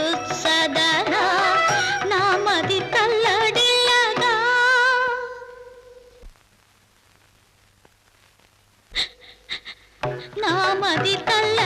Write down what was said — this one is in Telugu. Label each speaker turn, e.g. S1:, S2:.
S1: ಹರುತ್ಸದನಾ ನಾಮದಿ ತಲ್ಲಡಿಲ್ಲದ ನಾಮದಿ ತಲ್ಲ